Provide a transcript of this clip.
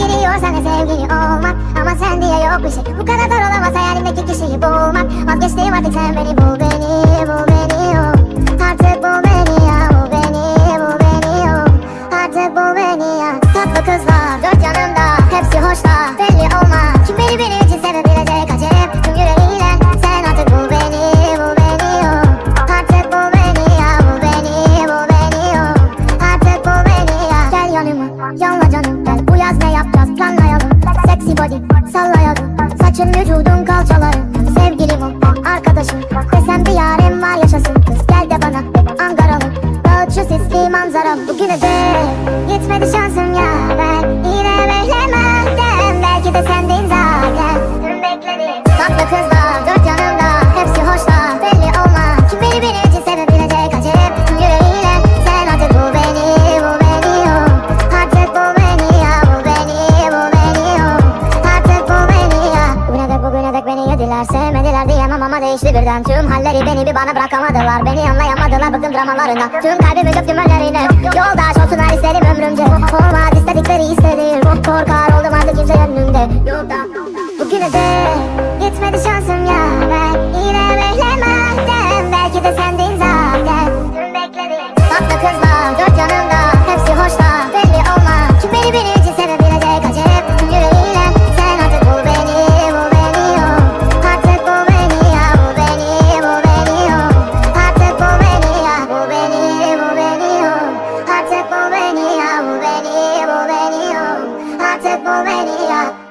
sen de sevgili olmak Ama sen diye yok bir şey. Bu kadar zor olamaz hayalimdeki kişiyi bulmak. Vazgeçtiğim artık sen beni bul beni Bul. beni Saçın vücudun kalçaların. Sevgilim ol arkadaşım. Desem bir yarim var yaşasın. Kız gel de bana Ankaralı. Dağıt şu sisli manzaram Bugüne de Gitmedi şansım ya. Ben yine beklemeden Belki de sendin zaten. Tüm bekledim. Tatlı kızlar yediler Sevmediler diyemem ama değişti birden. Tüm halleri beni bir bana bırakamadılar. Beni anlayamadılar bıktım dramalarından Tüm kalbimi döktüm önlerine Yoldaş olsunlar isterim ömrümce. Olmaz istedikleri istedi Korkar oldum artık kimse önünde Yolda Bugüne de gitmedi şansım ya That's it, Romania.